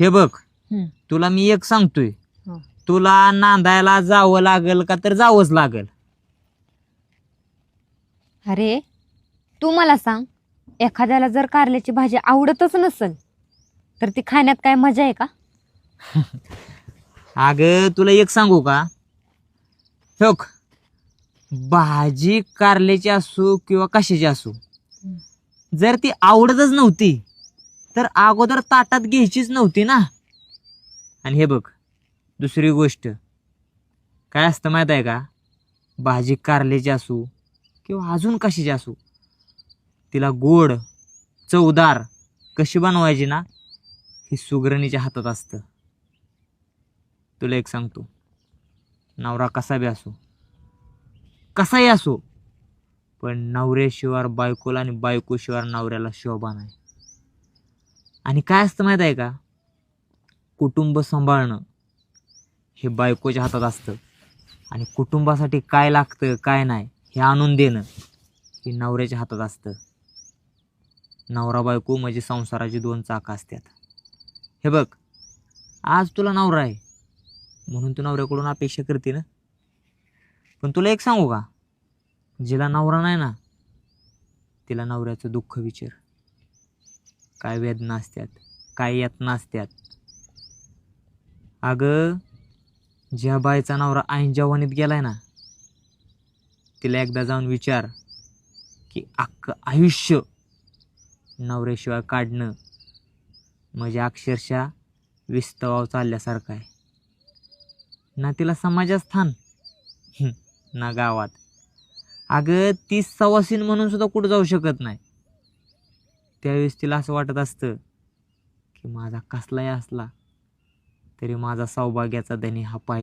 हे बघ हम्म. तुला मी एक सांगतोय. हं. तुला नांदायला जावं लागल का तर जावंच लागल. अरे तू मला सांग एखाद्याला जर कारल्याची भाजी आवडतच नसेल तर ती खाण्यात काय मजा आहे का? अगं तुला एक सांगू का? हो भाजी कारल्याची असो किंवा कशाची असो जर ती आवडतच नव्हती तर अगोदर ताटात घ्यायचीच नव्हती ना. आणि हे बघ दुसरी गोष्ट. काय असतं माहीत आहे का? भाजी कारल्याची असो किंवा अजून कशाची असो तिला गोड चवदार कशी बनवायची ना ही सुगरणीच्या हातात असतं. तुला एक सांगतो. नवरा कसा बी असो कसाही असो पण नवऱ्याशिवाय बायकोला आणि बायकोशिवाय नवऱ्याला शोभा नाही. आणि काय असतं माहीत आहे का? कुटुंब सांभाळणं हे बायकोच्या हातात असतं. आणि कुटुंबासाठी काय लागतं काय नाही हे आणून देणं हे नवऱ्याच्या हातात असतं. नवरा बायको म्हणजे संसाराची दोन चाकं असतात. हे बघ आज तुला नवरा आहे म्हणून तू नवऱ्याकडून अपेक्षा करते ना? पण तुला एक सांगू का? जिला नवरा नाही ना तिला नवऱ्याचं दुःख विचार. काय वेदना असतात काय यातना असतात. अगं ज्या बायचा नवरा ऐन जवानीत गेलाय ना तिला एकदा जाऊन विचार की अख्खं आयुष्य नवऱ्याशिवाय काढणं म्हणजे अक्षरशः विस्तवाव चालल्यासारखं आहे. ना तिला समाजात स्थान ना गावात. अगं ती सवासीन म्हणून सुद्धा कुठं जाऊ शकत नाही. त्यावेळेस तिला असं वाटत असतं की माझा कसलाही असला तरी माझा सौभाग्याचा धनी हा पाय